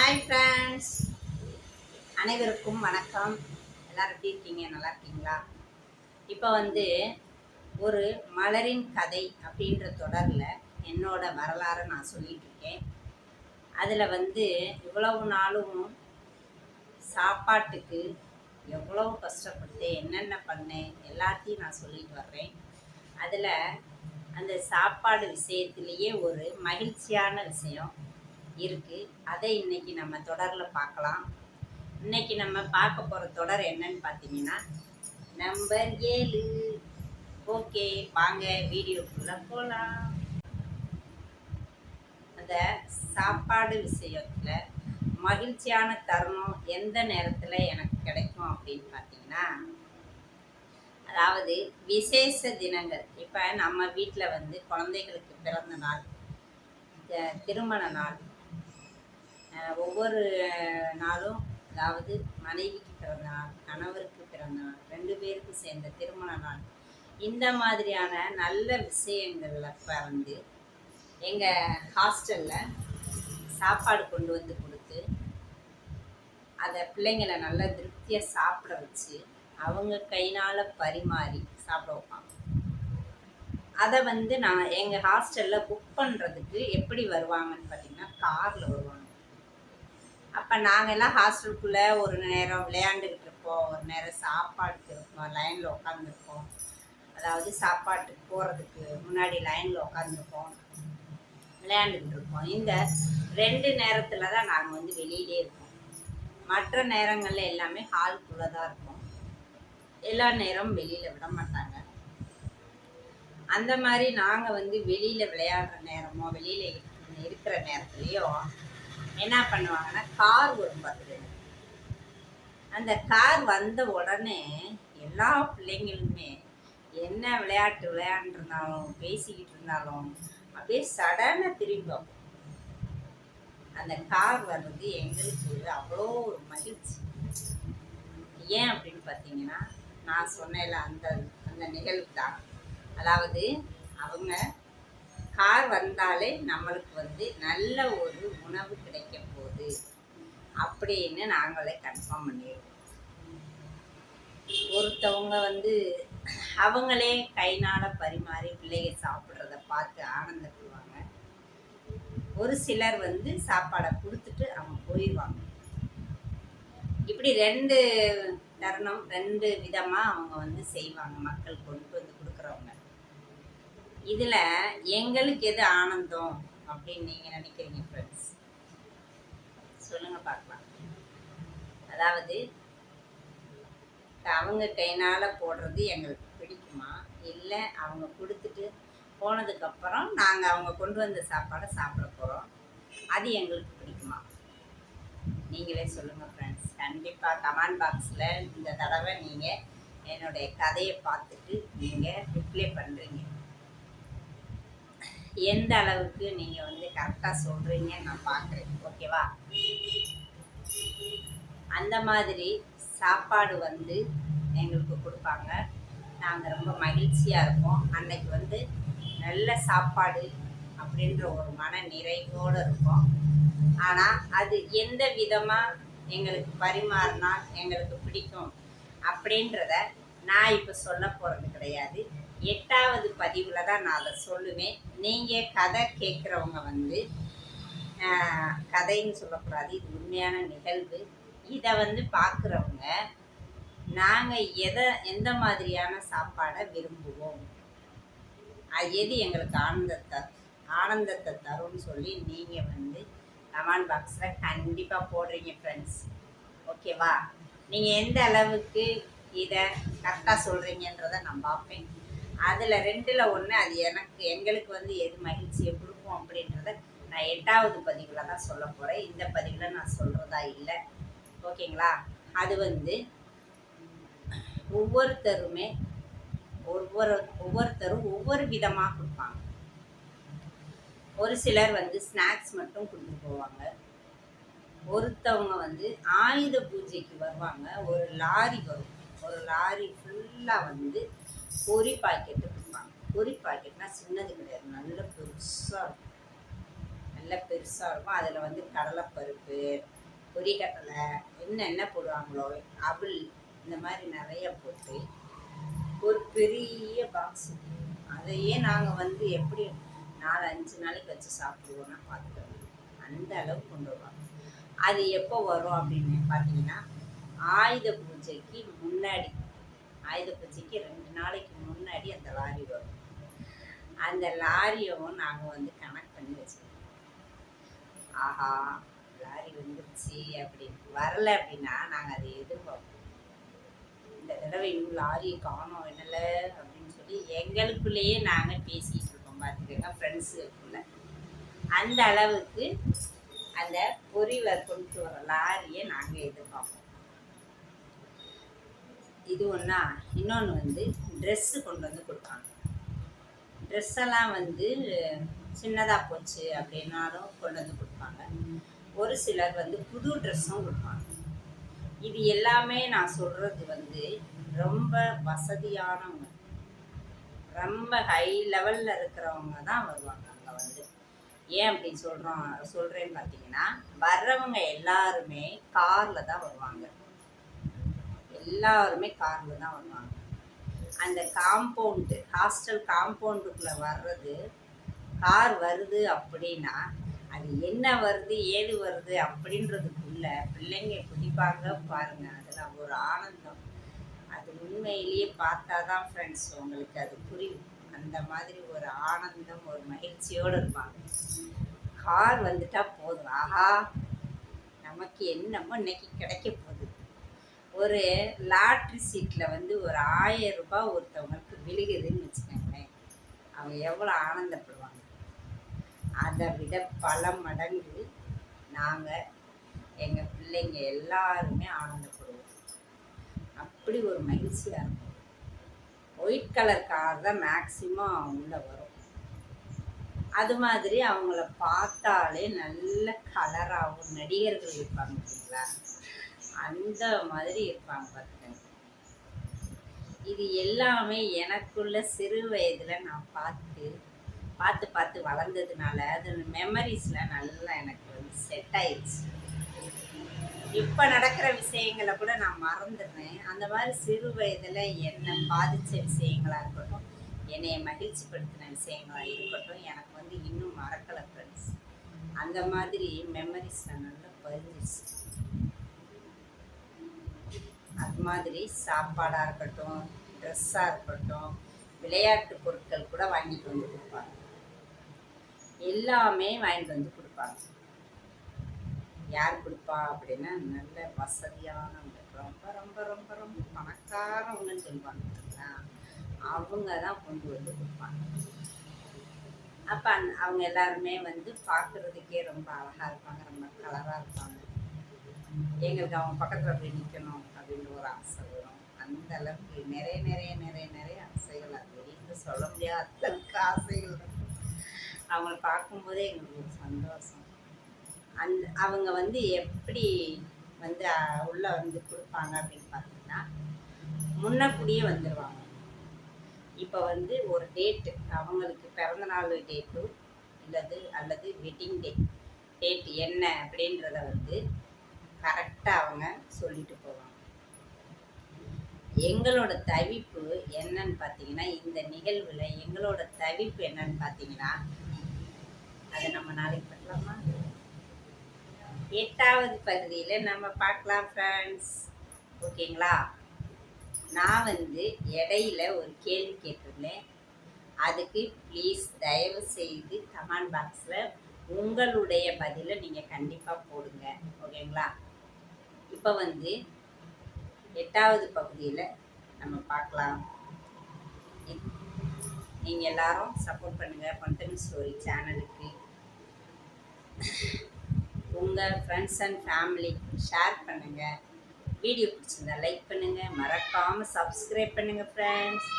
Hi friends அனைவருக்கும் வணக்கம். எல்லாரும் எப்படி இருக்கீங்க? நல்லா இருக்கீங்களா? இப்போ வந்து ஒரு மலரின் கதை அப்படின்ற தொடரில் என்னோட வரலாறை நான் சொல்லிட்டு இருக்கேன். அதில் வந்து இவ்வளவு நாளும் சாப்பாட்டுக்கு எவ்வளவு கஷ்டப்பட்டு என்னென்ன பண்ணேன் எல்லாத்தையும் நான் சொல்லிட்டு வர்றேன். அதில் அந்த சாப்பாடு விஷயத்துலேயே ஒரு மகிழ்ச்சியான விஷயம். இருக்குது அதை இன்றைக்கி நம்ம தொடரில் பார்க்கலாம். இன்றைக்கி நம்ம பார்க்க போகிற தொடர் என்னன்னு பார்த்தீங்கன்னா நம்பர் ஏழு. ஓகே வாங்க வீடியோக்குள்ளே போகலாம் அந்த சாப்பாடு விஷயத்தில் மகிழ்ச்சியான தருணம் எந்த நேரத்தில் எனக்கு கிடைக்கும் அப்படின்னு பார்த்தீங்கன்னா அதாவது விசேஷ தினங்கள். இப்போ நம்ம வீட்டில் வந்து குழந்தைகளுக்கு பிறந்த நாள் திருமண நாள் ஒவ்வொரு நாளும் அதாவது மனைவிக்கு பிறந்த நாள் கணவருக்கு பிறந்த நாள் ரெண்டு பேருக்கும் சேர்ந்த திருமண நாள் இந்த மாதிரியான நல்ல விஷயங்களில் பறந்து எங்கள் ஹாஸ்டலில் சாப்பாடு கொண்டு வந்து கொடுத்து அதை பிள்ளைங்களை நல்லா திருப்தியாக சாப்பிட வச்சு அவங்க கைனால் பரிமாறி சாப்பிட வைப்பாங்க. அதை வந்து நான் எங்கள் ஹாஸ்டலில் புக் பண்ணுறதுக்கு எப்படி வருவாங்கன்னு பார்த்தீங்கன்னா காரில் வருவாங்க. அப்போ நாங்கள் எல்லாம் ஹாஸ்டலுக்குள்ளே ஒரு நேரம் விளையாண்டுக்கிட்டு இருப்போம். ஒரு நேரம் சாப்பாடுக்கு இருப்போம். லைனில் உட்காந்துருப்போம் அதாவது சாப்பாட்டுக்கு போகிறதுக்கு முன்னாடி லைனில் உட்காந்துருப்போம் விளையாண்டுக்கிட்டு இருப்போம். இந்த ரெண்டு நேரத்தில் தான் நாங்கள் வந்து வெளியிலே இருப்போம். மற்ற நேரங்களில் எல்லாமே ஹால்குள்ளே தான் இருப்போம். எல்லா நேரமும் வெளியில் விட மாட்டாங்க. அந்த மாதிரி நாங்கள் வந்து வெளியில் விளையாடுற நேரமோ வெளியில் இருக்கிற நேரத்துலையோ என்ன பண்ணுவாங்கன்னா கார் வரும் பார்த்துட்டு அந்த கார் வந்த உடனே எல்லா பிள்ளைங்களுமே என்ன விளையாட்டு விளையாண்டுருந்தாலும் பேசிக்கிட்டு இருந்தாலும் அப்படியே சடனாக திரும்பி பார்ப்போம். அந்த கார் வர்றது எங்களுக்கு அவ்வளோ ஒரு மகிழ்ச்சி. ஏன் அப்படின்னு பார்த்தீங்கன்னா நான் சொன்னேன்ல அந்த அந்த நிகழ்வு தான் அதாவது அவங்க கார் வந்தாலே நம்மளுக்கு வந்து நல்ல ஒரு உணவு கிடைக்க போகுது அப்படின்னு நாங்களே கன்ஃபார்ம் பண்ணிடுவோம் ஒருத்தவங்க வந்து அவங்களே கைனால் பரிமாறி பிள்ளைங்க சாப்பிட்றத பார்த்து ஆனந்தப்படுவாங்க. ஒரு சிலர் வந்து சாப்பாடை கொடுத்துட்டு அவங்க போயிடுவாங்க இப்படி ரெண்டு தருணம் ரெண்டு விதமாக அவங்க வந்து செய்வாங்க மக்கள் கொண்டு. இதில் எங்களுக்கு எது ஆனந்தம் அப்படின்னு நீங்கள் நினைக்கிறீங்க ஃப்ரெண்ட்ஸ் சொல்லுங்கள் பார்க்கலாம். அதாவது அவங்க கைனால் போடுறது எங்களுக்கு பிடிக்குமா? இல்லை அவங்க கொடுத்துட்டு போனதுக்கப்புறம் நாங்கள் அவங்க கொண்டு வந்த சாப்பாடை சாப்பிட போகிறோம் அது எங்களுக்கு பிடிக்குமா? நீங்களே சொல்லுங்கள் ஃப்ரெண்ட்ஸ் கண்டிப்பாக கமெண்ட் பாக்ஸில் இந்த தடவை நீங்கள் என்னுடைய கதையை பார்த்துட்டு நீங்கள் ரிப்ளை பண்ணுறீங்க எந்த அளவுக்கு நீங்கள் வந்து கரெக்டாக சொல்கிறீங்கன்னு நான் பார்க்குறேன் ஓகேவா அந்த மாதிரி சாப்பாடு வந்து எங்களுக்கு கொடுப்பாங்க. நாங்கள் ரொம்ப மகிழ்ச்சியாக இருப்போம். அன்னைக்கு வந்து நல்ல சாப்பாடு அப்படின்ற ஒரு மன நிறைவோடு இருக்கும் ஆனால் அது எந்த விதமாக எங்களுக்கு பரிமாறினா எங்களுக்கு பிடிக்கும் அப்படின்றத நான் இப்போ சொல்ல போகிறது கிடையாது. எட்டாவது பதிவில் தான் நான் அதை சொல்லுவேன். நீங்கள் கதை கேட்குறவங்க வந்து கதைன்னு சொல்லக்கூடாது. இது உண்மையான நிகழ்வு. இதை வந்து பார்க்குறவங்க நாங்கள் எதை எந்த மாதிரியான சாப்பாடை விரும்புவோம்? அது எது எங்களுக்கு ஆனந்தத்தை ஆனந்தத்தை தரும்னு சொல்லி நீங்கள் வந்து கமெண்ட் பாக்ஸில் கண்டிப்பாக போடுறீங்க ஃப்ரெண்ட்ஸ் ஓகேவா நீங்கள் எந்த அளவுக்கு இதை கரெக்டாக சொல்கிறீங்கன்றதை நான் பார்ப்பேன். அதில் ரெண்டில் ஒன்று அது எனக்கு எங்களுக்கு வந்து எது மகிழ்ச்சியை கொடுக்கும் அப்படின்றத நான் எட்டாவது பதிவில் தான் சொல்ல போகிறேன் இந்த பதிவில் நான் சொல்கிறதா இல்லை. ஓகேங்களா? அது வந்து ஒவ்வொருத்தருமே ஒவ்வொரு ஒவ்வொருத்தரும் ஒவ்வொரு விதமாக கொடுப்பாங்க. ஒரு சிலர் வந்து ஸ்நாக்ஸ் மட்டும் கொண்டு போவாங்க. ஒருத்தவங்க வந்து ஆயுத பூஜைக்கு வருவாங்க. ஒரு லாரி வரும். ஒரு லாரி ஃபுல்லாக வந்து பொரி பாக்கெட்டு கொடுப்பாங்க பொரி பாக்கெட்னா சின்னது கிடையாது. நல்ல பெருசாக இருக்கும். நல்ல பெருசாக இருக்கும். அதில் வந்து கடலைப்பருப்பு பொரிக்கடலை என்னென்ன போடுவாங்களோ அபுல் இந்த மாதிரி நிறைய போட்டு ஒரு பெரிய பாக்ஸ் அதையே நாங்கள் வந்து எப்படி நாலு அஞ்சு நாளைக்கு வச்சு சாப்பிடுவோம்னா பார்த்துக்கோங்க. அந்த அளவுக்கு கொண்டு வருவாங்க. அது எப்போ வரும் அப்படின்னு பார்த்தீங்கன்னா ஆயுத பூஜைக்கு முன்னாடி ஆயுத பூஜைக்கு ரெண்டு நாளைக்கு முன்னாடி அந்த லாரி வரும். அந்த லாரியும் நாங்கள் வந்து கனெக்ட் பண்ணி வச்சுருக்கோம் ஆஹா லாரி வந்துருச்சு அப்படின்னு வரல அப்படின்னா நாங்கள் அதை எதிர்பார்ப்போம். இந்த தடவை இன்னும் லாரியை காணோம் என்னல அப்படின்னு சொல்லி எங்களுக்குள்ளேயே நாங்கள் பேசிகிட்டு இருக்கோம் பார்த்துக்கோங்க ஃப்ரெண்ட்ஸுக்குள்ள அந்த அளவுக்கு அந்த பொரியவர் கொண்டு வர லாரியை நாங்கள் எதிர்பார்ப்போம். இது ஒன்றா இன்னொன்று வந்து ட்ரெஸ்ஸு கொண்டு வந்து கொடுப்பாங்க. ட்ரெஸ்ஸெல்லாம் வந்து சின்னதாக போச்சு அப்படின்னாலும் கொண்டு வந்து கொடுப்பாங்க. ஒரு சிலர் வந்து புது ட்ரெஸ்ஸும் கொடுப்பாங்க. இது எல்லாமே நான் சொல்கிறது வந்து ரொம்ப வசதியானவங்க ரொம்ப ஹை லெவலில் இருக்கிறவங்க தான் வருவாங்க அங்கே வந்து. ஏன் அப்படி சொல்கிறோம் சொல்கிறேன்னு பார்த்தீங்கன்னா வர்றவங்க எல்லாருமே காரில் தான் வருவாங்க. எல்லாருமே காரில் தான் வருவாங்க. அந்த காம்பவுண்டு ஹாஸ்டல் காம்பவுண்டுக்குள்ளே வர்றது கார் வருது அப்படின்னா அது என்ன வருது ஏது வருது அப்படின்றதுக்குள்ள பிள்ளைங்க குதிப்பாங்க பாருங்க. அதில் ஒரு ஆனந்தம். அது உண்மையிலேயே பார்த்தா தான் ஃப்ரெண்ட்ஸ் உங்களுக்கு அது புரியும். அந்த மாதிரி ஒரு ஆனந்தம் ஒரு மகிழ்ச்சியோடு இருப்பாங்க. கார் வந்துட்டா போதும். ஆஹா நமக்கு என்னமோ இன்னைக்கு கிடைக்க போகுது. ஒரு லாட்ரி சீட்டில் வந்து ஒரு ஆயிரம் ரூபாய் ஒருத்தவங்களுக்கு விழுகுதுன்னு வச்சுக்கோங்களேன். அவங்க எவ்வளோ ஆனந்தப்படுவாங்க. அதை விட பல மடங்கு நாங்கள் எங்கள் பிள்ளைங்க எல்லாருமே ஆனந்தப்படுவோம். அப்படி ஒரு மகிழ்ச்சியாக இருக்கும். ஒயிட் கலர் கார் தான் மேக்சிமம் உள்ளே வரும். அது மாதிரி அவங்கள பார்த்தாலே நல்ல கலராகவும் நடிகர்கள் இருப்பாங்க பார்த்தீங்களா அந்த மாதிரி இருப்பாங்க பார்த்துக்கங்க இது எல்லாமே எனக்குள்ள சிறு வயதில் நான் பார்த்து பார்த்து பார்த்து வளர்ந்ததுனால அது மெமரிஸில் நல்லா எனக்கு வந்து செட் ஆயிடுச்சு இப்போ நடக்கிற விஷயங்களை கூட நான் மறந்துடுறேன். அந்த மாதிரி சிறு வயதில் என்னை பாதித்த விஷயங்களாக இருக்கட்டும் என்னை மகிழ்ச்சிப்படுத்தின விஷயங்களாக இருக்கட்டும் எனக்கு வந்து இன்னும் மறக்கலை ஃப்ரெண்ட்ஸ் அந்த மாதிரி மெமரிஸில் நல்லா பதிஞ்சிச்சு அது மாதிரி சாப்பாடாக இருக்கட்டும் ட்ரெஸ்ஸாக இருக்கட்டும் விளையாட்டு பொருட்கள் கூட வாங்கிட்டு வந்து கொடுப்பாங்க. எல்லாமே வாங்கிட்டு வந்து கொடுப்பாங்க. யார் கொடுப்பா அப்படின்னா நல்ல வசதியானவங்க ரொம்ப ரொம்ப ரொம்ப ரொம்ப பணக்காரவங்கன்னு சொல்லுவாங்க அவங்க தான் கொண்டு வந்து கொடுப்பாங்க. அப்போ அந் அவங்க எல்லாருமே வந்து பார்க்குறதுக்கே ரொம்ப அழகாக இருப்பாங்க ரொம்ப கலராக இருப்பாங்க. எங்களுக்கு அவங்க பக்கத்தில் போய் நிற்கணும் அப்படின்ற ஒரு ஆசை வரும். அந்த அளவுக்கு நிறைய நிறைய நிறைய நிறைய ஆசைகள் அது வெளியில் சொல்ல முடியாத அளவுக்கு ஆசைகள் இருக்கும் அவங்கள பார்க்கும்போதே எங்களுக்கு ஒரு சந்தோஷம். அந்த அவங்க வந்து எப்படி வந்து உள்ளே வந்து கொடுப்பாங்க அப்படின்னு பார்த்தீங்கன்னா முன்னக்கூடியே வந்துடுவாங்க இப்போ வந்து ஒரு டேட்டு அவங்களுக்கு பிறந்த நாள் டேட்டு இல்லது அல்லது வெட்டிங் டே டேட் என்ன அப்படின்றத வந்து கரெக்டாக அவங்க சொல்லிட்டு போவாங்க. எங்களோட தவிப்பு என்னன்னு பார்த்தீங்கன்னா இந்த நிகழ்வில் எங்களோட தவிப்பு என்னன்னு பார்த்தீங்கன்னா அதை நம்ம நாளைக்கு பண்ணலாமா எட்டாவது பகுதியில் நம்ம பார்க்கலாம் ஃப்ரெண்ட்ஸ் ஓகேங்களா? நான் வந்து இடையில ஒரு கேள்வி கேட்டிருந்தேன். அதுக்கு ப்ளீஸ் தயவு செய்து கமெண்ட் பாக்ஸில் உங்களுடைய பதிலை நீங்கள் கண்டிப்பாக போடுங்க. ஓகேங்களா? இப்போ வந்து எட்டாவது பகுதியில் நம்ம பார்க்கலாம். நீங்கள் எல்லாரும் சப்போர்ட் பண்ணுங்கள் பந்தன் ஸ்டோரி சேனலுக்கு உங்கள் ஃப்ரெண்ட்ஸ் அண்ட் ஃபேமிலி ஷேர் பண்ணுங்கள் வீடியோ பிடிச்சிருந்தா லைக் பண்ணுங்கள் மறக்காமல் சப்ஸ்கிரைப் பண்ணுங்கள் ஃப்ரெண்ட்ஸ்